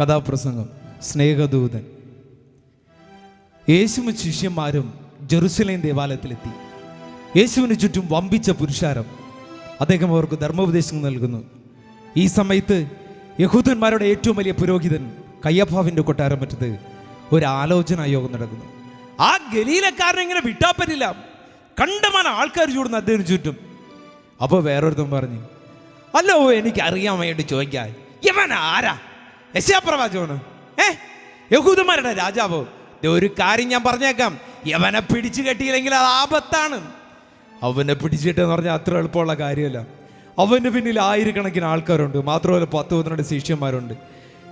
കഥാപ്രസംഗം സ്നേഹദൂതൻ. യേശുവും ശിഷ്യന്മാരും ജെറുസലേം ദേവാലയത്തിലെത്തി. യേശുവിന് ചുറ്റും വമ്പിച്ച പുരുഷാരം. അദ്ദേഹം അവർക്ക് ധർമ്മോപദേശം നൽകുന്നു. ഈ സമയത്ത് യഹൂദന്മാരുടെ ഏറ്റവും വലിയ പുരോഹിതൻ കയ്യപ്പാവിന്റെ കൊട്ടാരം പറ്റത്ത് ഒരു ആലോചന യോഗം നടക്കുന്നു. ആ ഗലീലക്കാരനെ ഇങ്ങനെ വിട്ടാൽ പറ്റില്ല. കണ്ടമാന ആൾക്കാർ ചൂടുന്ന അദ്ദേഹം ചുറ്റും. അപ്പോൾ വേറൊരുത്തൻ പറഞ്ഞു അല്ലോ എനിക്ക് അറിയാൻ വേണ്ടി ചോദിക്കാൻ ഇവൻ ആരാ? യശാപ്രവാചകന് ഏ? യഹൂദന്മാരുടെ രാജാവ് ഒരു കാര്യം ഞാൻ പറഞ്ഞേക്കാം. യവനെ പിടിച്ചു കെട്ടിയില്ലെങ്കിൽ അത് ആപത്താണ്. അവനെ പിടിച്ചിട്ടെന്ന് പറഞ്ഞാൽ അത്ര എളുപ്പമുള്ള കാര്യമല്ല. അവന് പിന്നിൽ ആയിരക്കണക്കിന് ആൾക്കാരുണ്ട്. മാത്രമല്ല പത്ത് പന്ത്രണ്ട് ശിഷ്യന്മാരുണ്ട്.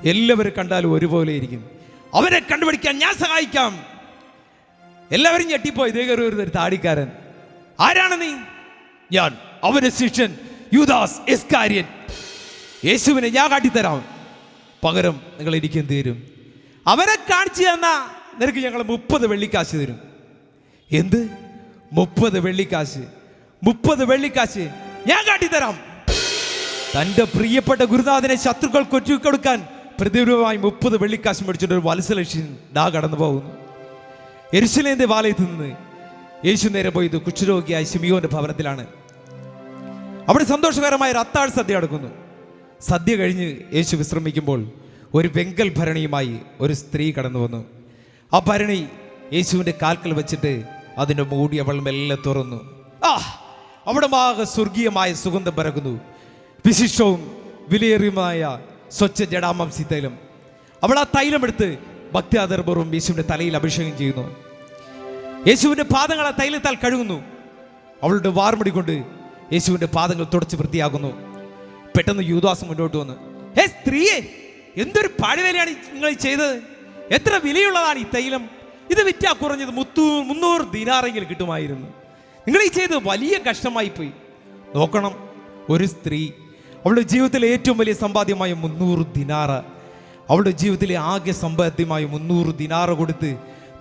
എല്ലാവരും കണ്ടാലും ഒരുപോലെ ഇരിക്കും. അവനെ കണ്ടുപിടിക്കാൻ ഞാൻ സഹായിക്കാം. എല്ലാവരും ഞെട്ടിപ്പോയി. ഇതേ കയറി ഒരു താടിക്കാരൻ. ആരാണ് നീ? ഞാൻ അവന്റെ ശിഷ്യൻ യുദാസ് എസ്കാര്യൻ. യേശുവിനെ ഞാൻ കാട്ടിത്തരാം. പകരം നിങ്ങൾ ഇരിക്കും തീരും? അവരെ കാണിച്ചു തന്ന നിനക്ക് ഞങ്ങൾ മുപ്പത് വെള്ളിക്കാശ് തരും. എന്ത്? മുപ്പത് വെള്ളിക്കാശ്. മുപ്പത് വെള്ളിക്കാശ് ഞാൻ കാട്ടിത്തരാം. തന്റെ പ്രിയപ്പെട്ട ഗുരുനാഥനെ ശത്രുക്കൾ കൊറ്റിക്കൊടുക്കാൻ പ്രതിരൂപമായി മുപ്പത് വെള്ളിക്കാശ് മേടിച്ചിട്ട് ഒരു വത്സലക്ഷ്യൻ ഡാ കടന്നു പോകുന്നു. എരിശിലേന്റെ വാലയത്ത് നിന്ന് യേശു നേരെ പോയത് കുഷ്ഠരോഗിയായ ശിമിയോന്റെ ഭവനത്തിലാണ്. അവിടെ സന്തോഷകരമായ ഒരു അത്താഴ സദ്യ നടക്കുന്നു. സദ്യ കഴിഞ്ഞ് യേശു വിശ്രമിക്കുമ്പോൾ ഒരു വെങ്കൽ ഭരണിയുമായി ഒരു സ്ത്രീ കടന്നു വന്നു. ആ ഭരണി യേശുവിന്റെ കാൽക്കൽ വെച്ചിട്ട് അതിന്റെ മൂടി അവൾ മെല്ലെ തുറന്നു. ആ അവിടെ മാകെ സ്വർഗീയമായ സുഗന്ധം പരക്കുന്നു. വിശിഷ്ടവും വിലയേറിയുമായ സ്വച്ഛ ജഡാമാംസി തൈലം അവൾ ആ തൈലമെടുത്ത് ഭക്തി ഭക്തിയാദർപൂർവം യേശുവിന്റെ തലയിൽ അഭിഷേകം ചെയ്യുന്നു. യേശുവിന്റെ പാദങ്ങൾ ആ തൈലത്താൽ കഴുകുന്നു. അവളുടെ വാർമുടി കൊണ്ട് യേശുവിന്റെ പാദങ്ങൾ തുടച്ച് വൃത്തിയാക്കുന്നു. പെട്ടെന്ന് യൂദാസ് മുന്നോട്ട് വന്ന് ഏ സ്ത്രീയെ എന്തൊരു പാഴ്വേലയാണ് നിങ്ങൾ ചെയ്തത്? എത്ര വിലയുള്ളതാണ് ഈ തൈലം? ഇത് വിറ്റാ കുറഞ്ഞത് മുത്തു മുന്നൂറ് ദിനാറെങ്കിലും കിട്ടുമായിരുന്നു. നിങ്ങൾ ഈ ചെയ്തത് വലിയ കഷ്ടമായി പോയി നോക്കണം ഒരു സ്ത്രീ അവളുടെ ജീവിതത്തിലെ ഏറ്റവും വലിയ സമ്പാദ്യമായ മുന്നൂറ് ദിനാറ് അവളുടെ ജീവിതത്തിലെ ആകെ സമ്പാദ്യമായ മുന്നൂറ് ദിനാറ് കൊടുത്ത്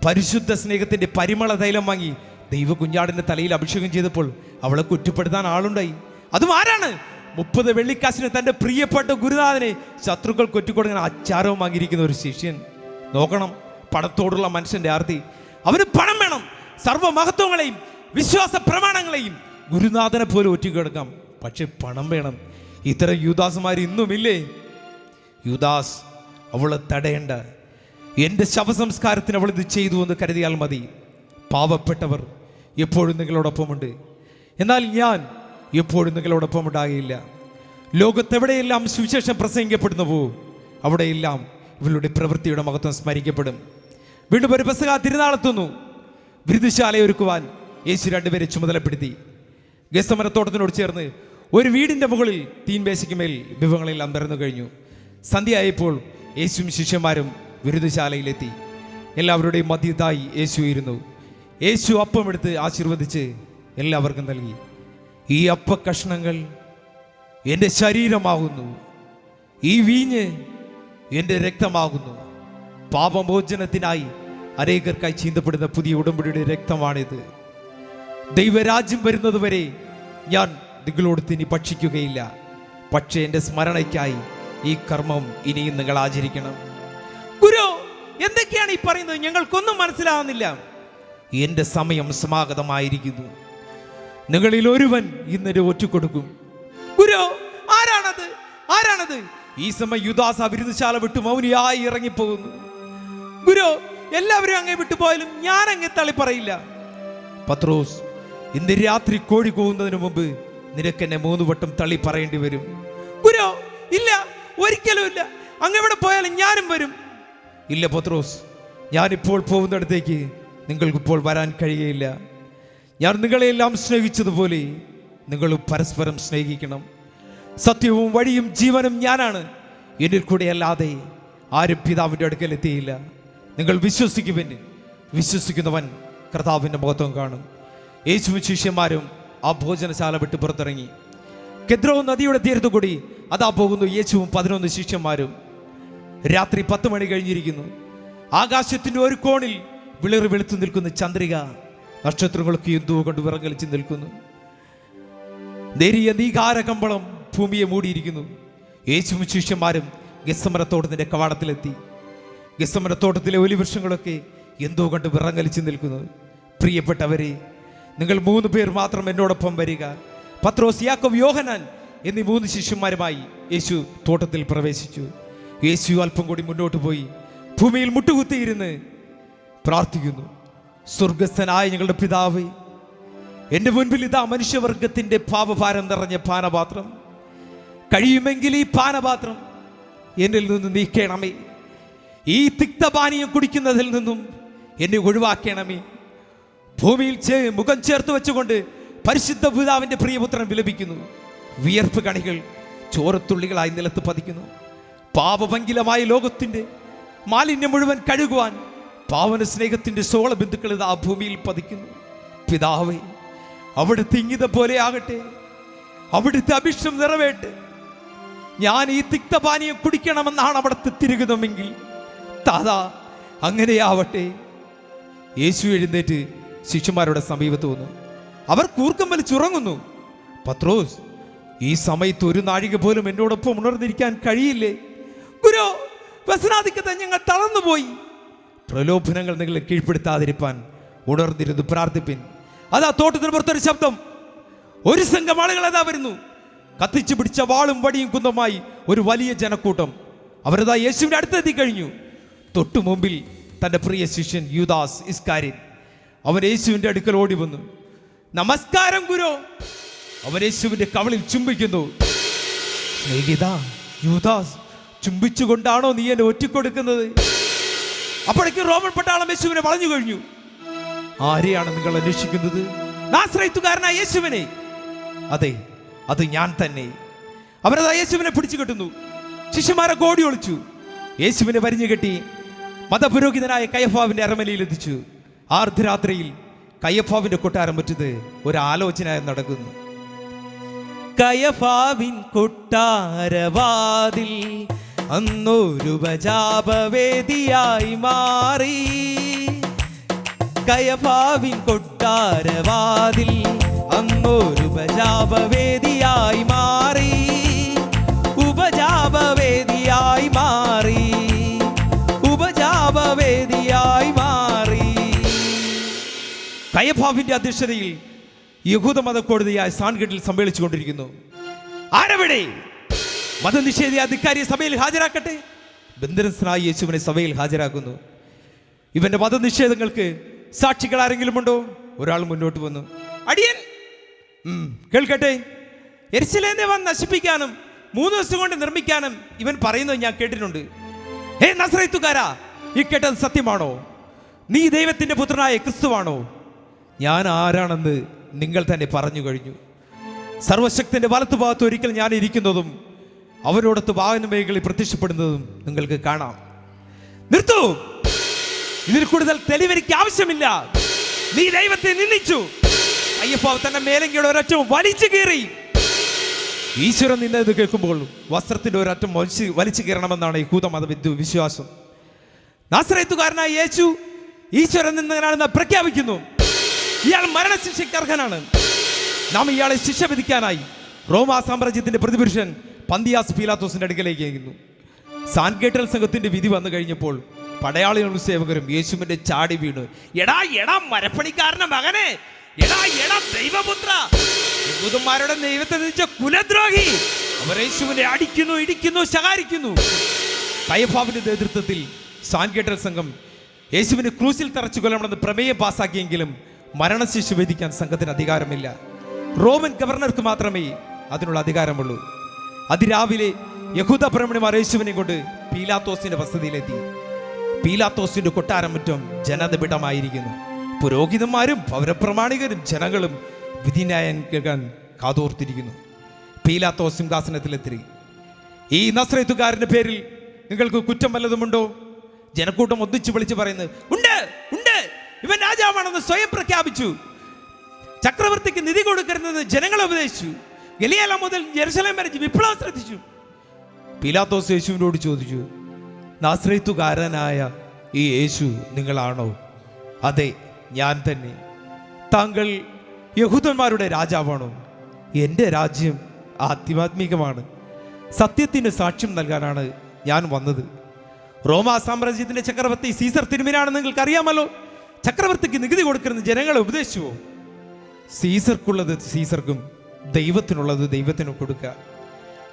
പരിശുദ്ധ സ്നേഹത്തിന്റെ പരിമള തൈലം വാങ്ങി ദൈവ തലയിൽ അഭിഷേകം ചെയ്തപ്പോൾ അവളെ കുറ്റപ്പെടുത്താൻ ആളുണ്ടായി. അതും ആരാണ്? മുപ്പത് വെള്ളിക്കാശിന് തന്റെ പ്രിയപ്പെട്ട ഗുരുനാഥനെ ശത്രുക്കൾ കൊറ്റിക്കൊടുങ്ങാൻ അച്ചാരവുമാകിയിരിക്കുന്ന ഒരു ശിഷ്യൻ. നോക്കണം പണത്തോടുള്ള മനുഷ്യന്റെ ആർത്തി. അവന് പണം വേണം സർവമഹത്വങ്ങളെയും വിശ്വാസ പ്രമാണങ്ങളെയും ഗുരുനാഥനെ പോലെ ഒറ്റിക്കെടുക്കാം. പക്ഷെ പണം വേണം. ഇത്തരം യുദാസുമാർ ഇന്നുമില്ലേ? യുദാസ് അവളെ തടയേണ്ട. എന്റെ ശവസംസ്കാരത്തിന് അവൾ ഇത് ചെയ്തു എന്ന് കരുതിയാൽ മതി. പാവപ്പെട്ടവർ എപ്പോഴും നിങ്ങളോടൊപ്പമുണ്ട്. എന്നാൽ ഞാൻ എപ്പോഴും നിങ്ങളോടൊപ്പം ഉണ്ടാകില്ല ലോകത്തെവിടെയെല്ലാം സുവിശേഷം പ്രസംഗിക്കപ്പെടുന്നുവോ അവിടെയെല്ലാം ഇവരുടെ പ്രവൃത്തിയുടെ മഹത്വം സ്മരിക്കപ്പെടും. വീണ്ടും ഒരു പെസക തിരുനാളെത്തുന്നു. വിരുദ്ധശാല ഒരുക്കുവാൻ യേശു രണ്ടുപേരെ ചുമതലപ്പെടുത്തി. ഗസമരത്തോട്ടത്തിനോട് ചേർന്ന് ഒരു വീടിന്റെ മുകളിൽ തീൻമേശയ്ക്ക് മേൽ വിഭവങ്ങളെല്ലാം നിറന്നു കഴിഞ്ഞു. സന്ധ്യയായപ്പോൾ യേശുവും ശിഷ്യന്മാരും വിരുദ്ധശാലയിലെത്തി എല്ലാവരുടെയും മധ്യത്തായി യേശു ഇരുന്നു. യേശു അപ്പമെടുത്ത് ആശീർവദിച്ച് എല്ലാവർക്കും നൽകി. ഈ അപ്പ കഷ്ണങ്ങൾ എന്റെ ശരീരമാകുന്നു. ഈ വീഞ്ഞ് എന്റെ രക്തമാകുന്നു. പാപമോചനത്തിനായി അനേകർക്കായി ചീന്തപ്പെടുന്ന പുതിയ ഉടമ്പടിയുടെ രക്തമാണിത്. ദൈവരാജ്യം വരുന്നതുവരെ ഞാൻ നിങ്ങളോട് തിനി ഭക്ഷിക്കുകയില്ല. പക്ഷേ എന്റെ സ്മരണയ്ക്കായി ഈ കർമ്മം ഇനിയും നിങ്ങൾ ആചരിക്കണം. ഗുരു എന്തൊക്കെയാണ് ഈ പറയുന്നത്? ഞങ്ങൾക്കൊന്നും മനസ്സിലാകുന്നില്ല എന്റെ സമയം സമാഗതമായിരിക്കുന്നു. നിങ്ങളിൽ ഒരുവൻ ഇന്നൊരു ഒറ്റുകൊടുക്കും ഗുരു ആരാണത്? ആരാണത്? ഈ സമയം യുദാസ വിരുദ്ധശാല വിട്ടു മൗനിയായി ഇറങ്ങിപ്പോകുന്നു. ഗുരു എല്ലാവരും അങ്ങേ വിട്ടുപോയാലും ഞാൻ അങ്ങേ തള്ളി പറയില്ല. പത്രോസ് ഇന്ന് രാത്രി കോഴി കൂവുന്നതിന് മുമ്പ് നിനക്ക് എന്നെ മൂന്ന് വട്ടം തള്ളി പറയേണ്ടി വരും. ഗുരു ഇല്ല ഒരിക്കലും ഇല്ല. അങ്ങ് എവിടെ പോയാലും ഞാനും വരും. ഇല്ല പത്രോസ് ഞാനിപ്പോൾ പോകുന്നിടത്തേക്ക് നിങ്ങൾക്കിപ്പോൾ വരാൻ കഴിയുകയില്ല. ഞാൻ നിങ്ങളെല്ലാം സ്നേഹിച്ചതുപോലെ നിങ്ങൾ പരസ്പരം സ്നേഹിക്കണം. സത്യവും വഴിയും ജീവനും ഞാനാണ്. എന്നിൽ കൂടെ അല്ലാതെ ആരും പിതാവിന്റെ അടുക്കൽ എത്തിയില്ല. നിങ്ങൾ വിശ്വസിക്കുവൻ. വിശ്വസിക്കുന്നവൻ കർത്താവിന്റെ മുഖത്വം കാണും. യേശുവും ശിഷ്യന്മാരും ആ ഭോജനശാല വിട്ട് പുറത്തിറങ്ങി. കെദ്രോ നദിയുടെ തീരത്തു കൂടി അതാ പോകുന്നു യേശുവും പതിനൊന്ന് ശിഷ്യന്മാരും. രാത്രി പത്ത് മണി കഴിഞ്ഞിരിക്കുന്നു. ആകാശത്തിന്റെ ഒരു കോണിൽ വിളിറി വെളുത്തു നിൽക്കുന്ന ചന്ദ്രിക നക്ഷത്രങ്ങൾക്ക് എന്തോ കൊണ്ട് വിറങ്ങലിച്ച് നിൽക്കുന്നു. നേരിയ നീകാര കമ്പളം ഭൂമിയെ മൂടിയിരിക്കുന്നു. യേശു ശിഷ്യന്മാരും ഗസമരത്തോട്ടത്തിന്റെ കവാടത്തിലെത്തി. ഗസമരത്തോട്ടത്തിലെ ഒലിവൃക്ഷങ്ങളൊക്കെ എന്തോ കണ്ട് വിറങ്ങലിച്ച് നിൽക്കുന്നു. പ്രിയപ്പെട്ടവരെ നിങ്ങൾ മൂന്ന് പേർ മാത്രം എന്നോടൊപ്പം വരിക. പത്രോസ് യാക്കോബ് യോഹനാൻ എന്നീ മൂന്ന് ശിഷ്യന്മാരുമായി യേശു തോട്ടത്തിൽ പ്രവേശിച്ചു. യേശു അല്പം കൂടി മുന്നോട്ട് പോയി ഭൂമിയിൽ മുട്ടുകുത്തിയിരുന്ന് പ്രാർത്ഥിക്കുന്നു. സ്വർഗസ്ഥനായ ഞങ്ങളുടെ പിതാവ് എന്റെ മുൻപിൽ ഇതാ മനുഷ്യവർഗത്തിന്റെ പാപഭാരം നിറഞ്ഞ പാനപാത്രം. കഴിയുമെങ്കിൽ ഈ പാനപാത്രം എന്നിൽ നിന്ന് നീക്കണമേ. ഈ തിക്തപാനീയം കുടിക്കുന്നതിൽ നിന്നും എന്നെ ഒഴിവാക്കണമേ. ഭൂമിയിൽ ചേ മുഖം ചേർത്ത് വെച്ചുകൊണ്ട് പരിശുദ്ധ പിതാവിന്റെ പ്രിയപുത്രൻ വിലപിക്കുന്നു. വിയർപ്പ് കണികൾ ചോരത്തുള്ളികളായി നിലത്ത് പതിക്കുന്നു. പാപഭംഗിലമായ ലോകത്തിന്റെ മാലിന്യം മുഴുവൻ കഴുകുവാൻ പാവന സ്നേഹത്തിന്റെ സോള ബന്ധുക്കൾ ഇത് ആ ഭൂമിയിൽ പതിക്കുന്നു. പിതാവേ അവിടുത്തെ തിങ്ങിത പോലെ ആകട്ടെ. അവിടുത്തെ അഭിഷ്ടം നിറവേട്ടെ. ഞാൻ ഈ തിക്തപാനീയം കുടിക്കണമെന്നാണ് അവിടുത്തെ തിരുകുന്നമെങ്കിൽ താതാ അങ്ങനെയാവട്ടെ. യേശു എഴുന്നേറ്റ് ശിഷ്യന്മാരുടെ സമീപത്ത് വന്നു. അവർ കൂർക്കം വലിച്ചുറങ്ങുന്നു പത്രോസ് ഈ സമയത്ത് ഒരു നാഴിക പോലും എന്നോടൊപ്പം ഉണർന്നിരിക്കാൻ കഴിയില്ലേ? ഗുരു വ്യസനാധിക്യത്തെ ഞങ്ങൾ തളർന്നുപോയി. പ്രലോഭനങ്ങൾ നിങ്ങളെ കീഴ്പ്പെടുത്താതിരിപ്പാൻ ഉണർന്നിരുന്ന്. പ്രാർത്ഥിപ്പിൻ. അതാ തോട്ടത്തിന് പുറത്തൊരു ശബ്ദം. ഒരു സംഘം ആളുകൾ അതാ വരുന്നു. കത്തിച്ചു പിടിച്ച വാളും വടിയും കുന്തമായി ഒരു വലിയ ജനക്കൂട്ടം. അവരതാ യേശുവിന്റെ അടുത്തെത്തി കഴിഞ്ഞു. തൊട്ടു മുമ്പിൽ തന്റെ പ്രിയ ശിഷ്യൻ യുദാസ് ഇസ്കാരിൻ. അവൻ യേശുവിന്റെ അടുക്കൽ ഓടി വന്നു. നമസ്കാരം ഗുരു. അവൻ യേശുവിന്റെ കവളിൽ ചുംബിക്കുന്നു. സ്നേഹിത യുദാസ് ചുംബിച്ചുകൊണ്ടാണോ നീ എന്നെ ഒറ്റിക്കൊടുക്കുന്നത്? അപ്പോഴേക്കും റോമൻ പട്ടാളം യേശുവിനെ വളഞ്ഞു കഴിഞ്ഞു. ആരെയാണ് നിങ്ങൾ അന്വേഷിക്കുന്നത്? നാശ്രയത്തുകാരനായ യേശുവിനെ. അതെ അത് ഞാൻ തന്നെ. അവരത് യേശുവിനെ പിടിച്ചു കെട്ടുന്നു. ശിഷ്യന്മാരെ കോടി ഒളിച്ചു. യേശുവിനെ വരിഞ്ഞു കെട്ടി മതപുരോഹിതനായ കയ്യഫാവിന്റെ അരമലയിൽ എത്തിച്ചു. ആർദ്ധരാത്രിയിൽ കയ്യഫാവിന്റെ കൊട്ടാരം പറ്റത് ഒരു ആലോചന നടക്കുന്നു. കയഫാവിൻ കൊട്ടാരവാതിൽ അന്നൊരു ബജാപവേദിയായി മാറി. കയഭാവിൻ കൊട്ടാരവാതിൽ അന്നൊരു ഉപജാപവേദിയായി മാറി. ഉപജാപവേദിയായി മാറി. ഉപജാപവേദിയായി മാറി. കയഭാവിന്റെ അധ്യക്ഷതയിൽ യഹൂദമത കോടതിയായ സാൻഗഡിൽ സമ്മേളിച്ചുകൊണ്ടിരിക്കുന്നു. ആരവിടെ? മതനിഷേധി അധികാരിയെ സഭയിൽ ഹാജരാക്കട്ടെ? ബന്ധനസ്ഥനായ യേശുവിനെ സഭയിൽ ഹാജരാക്കുന്നു. ഇവന്റെ മതനിഷേധങ്ങൾക്ക് സാക്ഷികൾ ആരെങ്കിലും ഉണ്ടോ ഒരാൾ മുന്നോട്ട് വന്നു. അടിയൻ! കേൾക്കട്ടെ. എരിശിലേനെ വന്ന് നശിപ്പിക്കാനും മൂന്ന് ദിവസം കൊണ്ട് നിർമ്മിക്കാനും ഇവൻ പറയുന്നത് ഞാൻ കേട്ടിട്ടുണ്ട്. ഹേ നസ്രത്തുകാരാ ഈ കേട്ടത് സത്യമാണോ? നീ ദൈവത്തിന്റെ പുത്രനായ ക്രിസ്തുവാണോ? ഞാൻ ആരാണെന്ന് നിങ്ങൾ തന്നെ പറഞ്ഞു കഴിഞ്ഞു. സർവശക്തിന്റെ വലത്തുഭാഗത്ത് ഒരിക്കൽ ഞാൻ ഇരിക്കുന്നതും അവരോടൊത്ത് വാഹനമേഖലയിൽ പ്രത്യക്ഷപ്പെടുന്നതും നിങ്ങൾക്ക് കാണാം. നിർത്തു. ഇതിൽ കൂടുതൽ തെളിവെനിക്ക് ആവശ്യമില്ല. നീ ദൈവത്തെ നിന്ദിച്ചു. അയ്യപ്പ തന്റെ മേലങ്കിയുടെ ഒരറ്റം വലിച്ചു കീറി. ഈശ്വരൻ നിന്നത് കേൾക്കുമ്പോൾ വസ്ത്രത്തിന്റെ ഒരറ്റം വലിച്ചു വലിച്ചു കീറണമെന്നാണ് ഈ കൂതമത വിശ്വാസം. നാസറേത്തുകാരനായ യേശു ഈശ്വരൻ നിന്നവനാണെന്ന് പ്രഖ്യാപിക്കുന്നു. ഇയാൾ മരണശിക്ഷയ്ക്ക് അർഹനാണ്. നാം ഇയാളെ ശിക്ഷ വിധിക്കാനായി റോമാ സാമ്രാജ്യത്തിന്റെ പ്രതിപുരുഷൻ പന്തിയാസ് പീലാത്തോസിന്റെ അടുക്കലേക്ക് അയക്കുന്നു സാൻകേട്ടൽ സംഘത്തിന്റെ വിധി വന്നു കഴിഞ്ഞപ്പോൾ പടയാളികളും സേവകരും യേശുവിന്റെ ചാടി വീണ്. എടാ എടാ മരപ്പണിക്കാരന്റെ മകനെ. എടാ എടാ ദൈവപുത്ര. യഹൂദന്മാരുടെ ദൈവത്തെ നിധിച്ച കുലദ്രോഹി. അവർ യേശുവിനെ അടിക്കുന്നു ഇടിക്കുന്നു ശകാരിക്കുന്നു. കയഫാവിന്റെ നേതൃത്വത്തിൽ സാൻകേട്ടൽ സംഘം യേശുവിനെ ക്രൂസിൽ തറച്ചു കൊല്ലണമെന്ന് പ്രമേയം പാസാക്കിയെങ്കിലും മരണശിശു വിധിക്കാൻ സംഘത്തിന് അധികാരമില്ല. റോമൻ ഗവർണർക്ക് മാത്രമേ അതിനുള്ള അധികാരമുള്ളൂ. അതിരാവിലെ യഹൂദ ഭ്രമണിമാർ യേശുവിനെ കൊണ്ട് പീലാത്തോസിന്റെ വസതിയിലെത്തി. പീലാത്തോസിന്റെ കൊട്ടാരം മുറ്റം ജനനിബിഡമായിരിക്കുന്നു പുരോഹിതന്മാരും പൗരപ്രമാണികരും ജനങ്ങളും വിധിന്യായം കേൾക്കാൻ കാതോർത്തിരിക്കുന്നു. പീലാത്തോസ് സിംഹാസനത്തിലെത്തി ഈ നസ്രത്തുകാരന്റെ പേരിൽ നിങ്ങൾക്ക് കുറ്റം വല്ലതുമുണ്ടോ ജനക്കൂട്ടം ഒന്നിച്ചു വിളിച്ചു പറയുന്നത് ഉണ്ട് ഉണ്ട്. ഇവൻ രാജാവാണെന്ന് സ്വയം പ്രഖ്യാപിച്ചു. ചക്രവർത്തിക്ക് നിധി കൊടുക്കരുതെന്ന് ജനങ്ങളെ ഉപദേശിച്ചു. ഗലിയാല മുതൽ ജെറുസലേം വരെ വിപ്ലവം ശ്രദ്ധിച്ചു. പീലാത്തോസ് യേശുവിനോട് ചോദിച്ചു നാശ്രയിത്തുകാരനായ ഈ യേശു നിങ്ങളാണോ? അതെ ഞാൻ തന്നെ. താങ്കൾ യഹൂദന്മാരുടെ രാജാവാണോ? എന്റെ രാജ്യം ആധ്യാത്മികമാണ് സത്യത്തിന് സാക്ഷ്യം നൽകാനാണ് ഞാൻ വന്നത്. റോമാ സാമ്രാജ്യത്തിന്റെ ചക്രവർത്തി സീസർ തിരുമിനാണ് നിങ്ങൾക്ക് അറിയാമല്ലോ ചക്രവർത്തിക്ക് നികുതി കൊടുക്കുന്ന ജനങ്ങളെ ഉപദേശിച്ചുവോ? സീസർക്കുള്ളത് സീസർക്കും ദൈവത്തിനുള്ളത് ദൈവത്തിന് കൊടുക്കുക.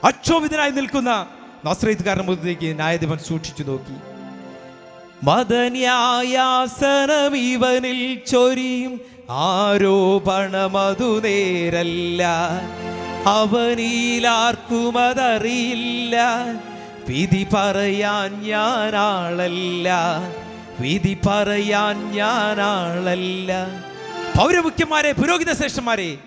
അക്ഷോഭിതനായി നിൽക്കുന്ന നസ്രേത്തുകാരൻ മുഖത്തേക്ക് ന്യായാധിപൻ സൂക്ഷിച്ചു നോക്കി. മതന്യായാസനം ചൊരിയും ആരോപണമതു നേരല്ല. അവനിലാർക്കും അതറിയില്ല വിധി പറയാൻ ഞാനാളല്ല. വിധി പറയാൻ ഞാനാളല്ല. പൗരമുഖ്യന്മാരെ പുരോഹിത ശ്രേഷ്ഠന്മാരെ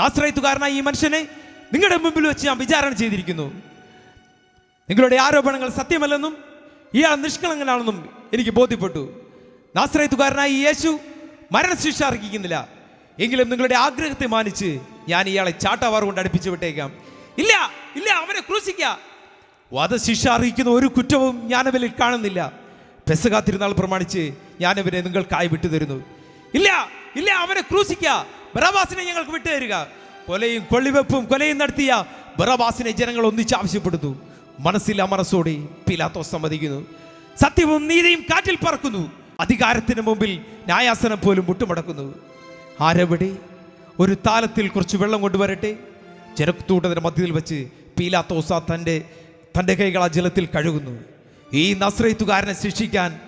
നാശ്രയത്തുകാരനായ ഈ മനുഷ്യനെ നിങ്ങളുടെ മുമ്പിൽ വെച്ച് ഞാൻ വിചാരണ ചെയ്തിരിക്കുന്നു. നിങ്ങളുടെ ആരോപണങ്ങൾ സത്യമല്ലെന്നും ഇയാൾ നിഷ്കളങ്കനാണെന്നും എനിക്ക് ബോധ്യപ്പെട്ടു. നാശ്രയത്തുകാരനായി യേശു മരണശിക്ഷ അർഹിക്കുന്നില്ല. എങ്കിലും നിങ്ങളുടെ ആഗ്രഹത്തെ മാനിച്ച് ഞാൻ ഇയാളെ ചാട്ടവാർ കൊണ്ട് അടുപ്പിച്ച് വിട്ടേക്കാം. ഇല്ല ഇല്ല അവനെ ക്രൂശിക്ക. വധശിക്ഷ അർഹിക്കുന്ന ഒരു കുറ്റവും ഞാൻ അവനിൽ കാണുന്നില്ല. പെസ തിരുനാൾ പ്രമാണിച്ച് ഞാനവനെ നിങ്ങൾക്കായി വിട്ടുതരുന്നു. ഇല്ല ഇല്ല അവനെ ക്രൂശിക്ക. ബറാബാസിനെ ഞങ്ങൾക്ക് വിട്ടുതരിക. കൊലയും കൊള്ളിവെപ്പും കൊലയും നടത്തിയ ബറബാസിനെ ജനങ്ങൾ ഒന്നിച്ച് ആവശ്യപ്പെടുന്നു. മനസ്സിൽ അമറസോടി പിലാത്തോ സമ്മതിക്കുന്നു. സത്യവും നീതിയും കാറ്റിൽ പറക്കുന്നു. അധികാരത്തിന് മുമ്പിൽ ന്യായാസനം പോലും മുട്ടുമടക്കുന്നു. ആരവിടെ? ഒരു താലത്തിൽ കുറച്ച് വെള്ളം കൊണ്ടുവരട്ടെ. ജനക്കൂട്ടത്തിന്റെ മധ്യത്തിൽ വെച്ച് പീലാത്തോസ തന്റെ തന്റെ കൈകൾ ആ ജലത്തിൽ കഴുകുന്നു. ഈ നസ്രയത്തുകാരനെ ശിക്ഷിക്കാൻ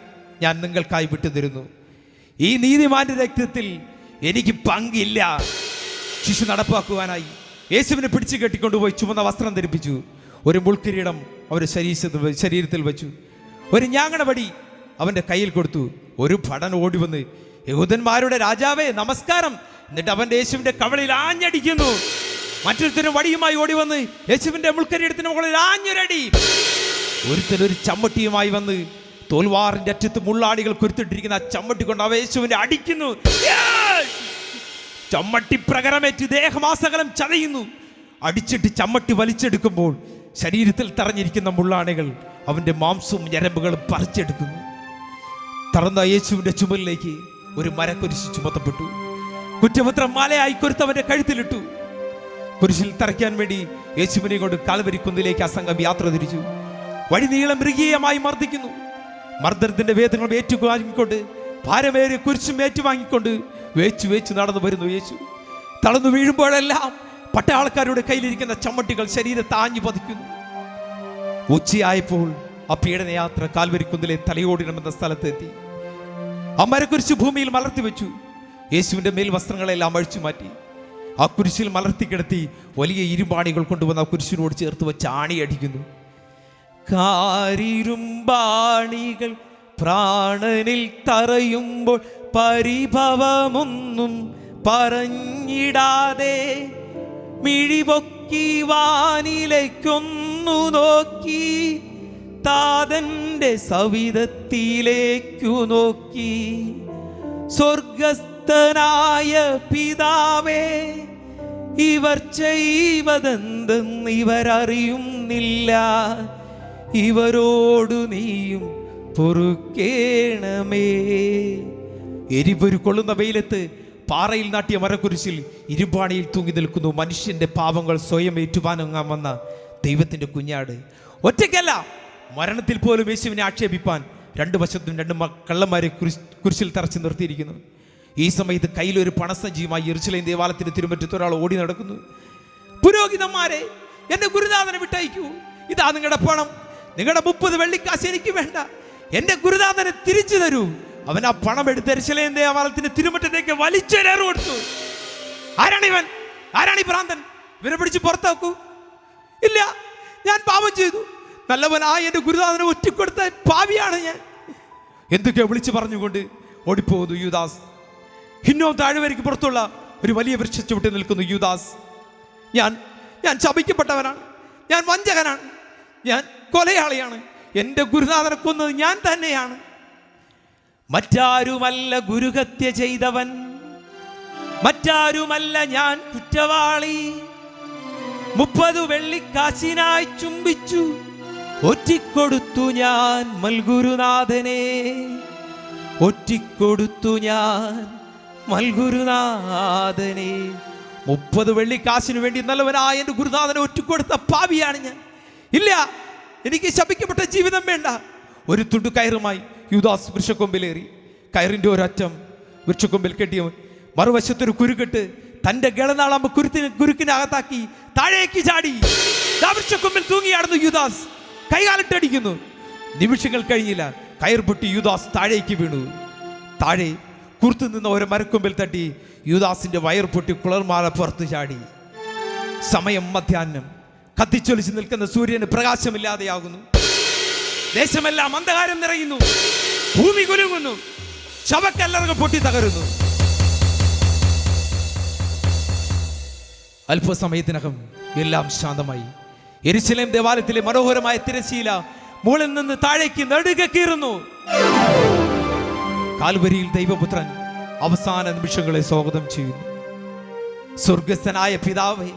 ഞാൻ നിങ്ങൾക്കായി വിട്ടുതരുന്നു. ഈ നീതിമാന്റെ രക്തത്തിൽ എനിക്ക് പങ്കില്ല. ശിശു നടപ്പാക്കുവാനായി. യേശുവിനെ പിടിച്ചു കെട്ടിക്കൊണ്ടുപോയി ചുമന്ന വസ്ത്രം ധരിപ്പിച്ചു. ഒരു മുൾക്കിരീടം അവരുടെ ശരീരത്തിൽ ശരീരത്തിൽ വെച്ചു. ഒരു ഞാങ്ങണവടി അവന്റെ കയ്യിൽ കൊടുത്തു. ഒരു ഭടൻ ഓടി വന്ന് യഹൂദന്മാരുടെ രാജാവേ നമസ്കാരം. എന്നിട്ട് അവന്റെ യേശുവിന്റെ കവളിൽ ആഞ്ഞടിക്കുന്നു. മറ്റൊരുത്തരും വടിയുമായി ഓടി വന്ന് യേശുവിന്റെ മുൾക്കരീടത്തിന് മുകളിൽ ആഞ്ഞൊരടി. ഒരുത്തരൊരു ചമ്മട്ടിയുമായി വന്ന് തോൽവാറിന്റെ അറ്റത്ത് മുള്ളാടികൾ കുരുത്തിട്ടിരിക്കുന്ന ആ ചമ്മട്ടി കൊണ്ട് അവ യേശുവിനെ അടിക്കുന്നു. ചമ്മട്ടി പ്രകരമേറ്റ് ദേഹമാസകലം ചതയുന്നു. അടിച്ചിട്ട് ചമ്മട്ടി വലിച്ചെടുക്കുമ്പോൾ ശരീരത്തിൽ തറഞ്ഞിരിക്കുന്ന മുള്ളാണികൾ അവന്റെ മാംസവും ഞരമ്പുകളും പറിച്ചെടുക്കുന്നു. തറന്ന യേശുവിന്റെ ചുമലിലേക്ക് ഒരു മരക്കുരിശ് ചുമത്തപ്പെട്ടു. കുറ്റപത്രം മാലയായി കൊരുത്തവന്റെ കഴുത്തിലിട്ടു. കുരിശിൽ തറയ്ക്കാൻ വേണ്ടി യേശുവിനെ കൊണ്ട് കാൽവരി കുന്നിലേക്ക് ആ സംഘം യാത്ര തിരിച്ചു. വഴി നീളം മൃഗീയമായി മർദ്ദിക്കുന്നു. മർദ്ദനത്തിന്റെ വേദങ്ങളും ഏറ്റുവാങ്ങിക്കൊണ്ട് ഭാരമേറിയ കുരിശും ഏറ്റുവാങ്ങിക്കൊണ്ട് വേച്ചു വേച്ചു നടന്നു വരുന്നു യേശു. തളർന്നു വീഴുമ്പോഴെല്ലാം പട്ടാളക്കാരുടെ കയ്യിലിരിക്കുന്ന ചമ്മട്ടികൾ ശരീരത്തെ ആഞ്ഞു പതിക്കുന്നു. ഉച്ചയായപ്പോൾ ആ പീഡനയാത്ര കാൽവരിക്കുന്നിലെ തലയോടിനമെന്ന സ്ഥലത്തെത്തി. ആ മരക്കുരിശ് ഭൂമിയിൽ മലർത്തി വെച്ചു. യേശുവിന്റെ മേൽ വസ്ത്രങ്ങളെല്ലാം അഴിച്ചു മാറ്റി. ആ കുരിശിൽ മലർത്തി കിടത്തി വലിയ ഇരുമ്പാണികൾ കൊണ്ടുവന്ന ആ കുരിശിനോട് ചേർത്ത് വെച്ച് ആണി അടിക്കുന്നു. കാരിരുമ്പാണികൾ പ്രാണനിൽ തറയുമ്പോൾ പരിഭവമൊന്നും പറഞ്ഞിടാതെ മിഴിപൊക്കി വാനിലേക്കൊന്നു നോക്കി താതന്റെ സവിധത്തിലേക്കു നോക്കി. സ്വർഗസ്ഥനായ പിതാവേ ഇവർ ചെയ്വതെന്തെന്ന് ഇവരറിയുന്നില്ല. ഇവരോടു നീയും പൊറുക്കേണമേ. എരിപൊരു കൊള്ളുന്ന വെയിലത്ത് പാറയിൽ നാട്ടിയ മരക്കുരിശിൽ ഇരുപാണിയിൽ തൂങ്ങി നിൽക്കുന്നു. മനുഷ്യന്റെ പാപങ്ങൾ സ്വയം ഏറ്റുവാനങ്ങാൻ വന്ന ദൈവത്തിന്റെ കുഞ്ഞാട്. ഒറ്റയ്ക്കല്ല മരണത്തിൽ പോലും യേശുവിനെ ആക്ഷേപിപ്പാൻ രണ്ടു വശത്തും രണ്ട് കള്ളന്മാരെ കുരിശിൽ തറച്ചു നിർത്തിയിരിക്കുന്നു. ഈ സമയത്ത് കയ്യിലൊരു പണസഞ്ചിയുമായി എറിച്ചിലയും ദേവാലയത്തിന്റെ തിരുമറ്റത്ത് ഒരാൾ ഓടി നടക്കുന്നു. പുരോഹിതന്മാരെ എന്റെ ഗുരുനാഥനെ വിട്ടയക്കൂ. ഇതാ നിങ്ങളുടെ പണം. നിങ്ങളുടെ മുപ്പത് വെള്ളിക്കാശ് എനിക്ക് വേണ്ട. എന്റെ ഗുരുനാഥനെ തിരിച്ചു തരൂ. അവൻ ആ പണം എടുത്ത് എരിശിലേം ദേവാലയത്തിന്റെ തിരുമറ്റത്തേക്ക് വലിച്ചൊരേറ് കൊടുത്തു. ആരാണിവൻ ആരാണ് ഭ്രാന്തൻ? ഇവനെ പിടിച്ച് പുറത്താക്കൂ? ഇല്ല ഞാൻ പാപം ചെയ്തു. നല്ലവനായ എന്റെ ഗുരുനാഥനെ ഒറ്റക്കൊടുത്ത പാവിയാണ് ഞാൻ. എന്തൊക്കെയോ വിളിച്ചു പറഞ്ഞുകൊണ്ട് ഓടിപ്പോകുന്നു യുദാസ് ഹിന്നോ താഴ്വരയ്ക്ക് പുറത്തുള്ള ഒരു വലിയ വൃക്ഷ ചുവട്ടി നിൽക്കുന്നു യുദാസ് ഞാൻ ഞാൻ ശപിക്കപ്പെട്ടവനാണ്. ഞാൻ വഞ്ചകനാണ്. ഞാൻ കൊലയാളിയാണ്. എന്റെ ഗുരുനാഥനെ കൊന്നത് ഞാൻ തന്നെയാണ്. മറ്റാരുമല്ല ഗുരുഹത്യ ചെയ്തവൻ. മറ്റാരുമല്ല ഞാൻ കുറ്റവാളി. മുപ്പത് വെള്ളിക്കാശിനായി ചുംബിച്ചു. ഒറ്റിക്കൊടുത്തു ഞാൻ മൽഗുരുനാഥനെ. ഒറ്റിക്കൊടുത്തു ഞാൻ മൽഗുരുനാഥനെ. മുപ്പത് വെള്ളിക്കാശിനു വേണ്ടി നല്ലവനായ എന്റെ ഗുരുനാഥനെ ഒറ്റിക്കൊടുത്ത പാവിയാണ് ഞാൻ. ഇല്ല എനിക്ക് ശപിക്കപ്പെട്ട ജീവിതം വേണ്ട. ഒരു തുണ്ടു കയറുമായി യുദാസ് വൃക്ഷക്കൊമ്പിലേറി. കയറിന്റെ ഒരറ്റം വൃക്ഷക്കൊമ്പിൽ കെട്ടിയ മറുവശത്തൊരു കുരുക്കെട്ട് തന്റെ ഗളനാളമ്പ് കുരുത്തിന് കുരുക്കിനകത്താക്കി താഴേക്ക് ചാടി. വൃക്ഷക്കൊമ്പിൽ തൂങ്ങിയാടുന്നു യുദാസ്. കൈകാലിട്ടടിക്കുന്നു. നിമിഷങ്ങൾ കഴിഞ്ഞില്ല. കയർ പൊട്ടി യുദാസ് താഴേക്ക് വീണു. താഴെ കുറുത്തു നിന്ന ഒരു മരക്കൊമ്പിൽ തട്ടി യുദാസിന്റെ വയർ പൊട്ടി കുളർമാല പുറത്തു ചാടി. സമയം മധ്യാഹ്നം. കത്തിച്ചൊലിച്ച് നിൽക്കുന്ന സൂര്യന് പ്രകാശമില്ലാതെയാകുന്നു. ദേശമെല്ലാം അന്ധകാരം നിറയുന്നു. ഭൂമി കുലുങ്ങുന്നു. ശവക്കല്ലറകൾ പൊട്ടി തകരുന്നു. അല്പസമയത്തിനകം എല്ലാം ശാന്തമായി. എരിശിലേം ദേവാലയത്തിലെ മനോഹരമായ തിരശീല മുകളിൽ നിന്ന് താഴേക്ക് നടുക കീറുന്നു. കാൽവരിയിൽ ദൈവപുത്രൻ അവസാന നിമിഷങ്ങളെ സ്വാഗതം ചെയ്യുന്നു. സ്വർഗസ്ഥനായ പിതാവേ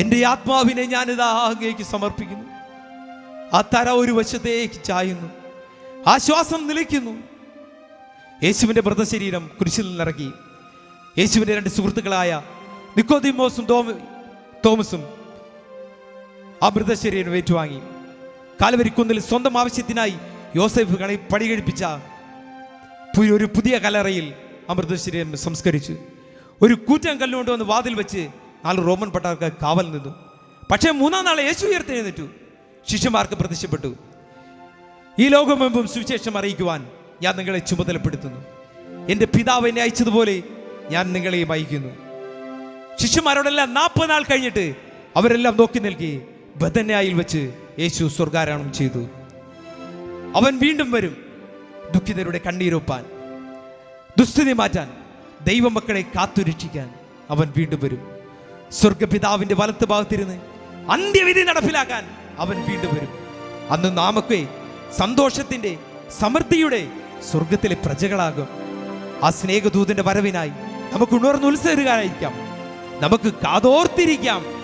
എന്റെ ആത്മാവിനെ ഞാനിതാ അങ്ങേക്ക് സമർപ്പിക്കുന്നു. ആ തര ഒരു വശത്തേക്ക് ചായുന്നു. ആശ്വാസം ശ്വാസം നിലയ്ക്കുന്നു. യേശുവിന്റെ മൃതശരീരം കുരിശിൽ നിന്നിറങ്ങി. യേശുവിന്റെ രണ്ട് സുഹൃത്തുക്കളായ നിക്കോദിമോസും തോമ തോമസും ആ മൃതശരീരം ഏറ്റുവാങ്ങി. കാലവരിക്കുന്നിൽ സ്വന്തം ആവശ്യത്തിനായി യോസഫ് കളി പടികഴിപ്പിച്ച കഴിപ്പിച്ച ഒരു പുതിയ കലറയിൽ ആ മൃതശരീരം സംസ്കരിച്ചു. ഒരു കൂറ്റൻ കല്ലുകൊണ്ട് വന്ന് വാതിൽ വെച്ച് നാല് റോമൻ പട്ടാർക്ക് കാവൽ നിന്നു. പക്ഷേ മൂന്നാം നാളെ യേശു ഉയർത്തെഴുന്നേറ്റു. ശിഷ്യന്മാർക്ക് പ്രത്യക്ഷപ്പെട്ടു. ഈ ലോകമെമ്പും സുവിശേഷം അറിയിക്കുവാൻ ഞാൻ നിങ്ങളെ ചുമതലപ്പെടുത്തുന്നു. എന്റെ പിതാവ് എന്നെ അയച്ചതുപോലെ ഞാൻ നിങ്ങളെയും അയക്കുന്നു ശിഷ്യന്മാരോടെല്ലാം നാൽപ്പത് നാൾ കഴിഞ്ഞിട്ട് അവരെല്ലാം നോക്കി നൽകി ബദന്യായിൽ വെച്ച് യേശു സ്വർഗാരോഹണം ചെയ്തു. അവൻ വീണ്ടും വരും ദുഃഖിതരുടെ കണ്ണീരൊപ്പാൻ. ദുസ്ഥിതി മാറ്റാൻ ദൈവമക്കളെ കാത്തുരക്ഷിക്കാൻ അവൻ വീണ്ടും വരും. സ്വർഗപിതാവിന്റെ വലത്ത് ഭാഗത്തിരുന്ന് അന്ത്യവിധി നടപ്പിലാക്കാൻ അവൻ വീണ്ടും വരും. അന്ന് നാമൊക്കെ സന്തോഷത്തിന്റെ സമൃദ്ധിയുടെ സ്വർഗത്തിലെ പ്രജകളാകും. ആ സ്നേഹദൂതന്റെ വരവിനായി നമുക്ക് ഉണർന്നുത്സരുകാരായിരിക്കാം നമുക്ക് കാതോർത്തിരിക്കാം.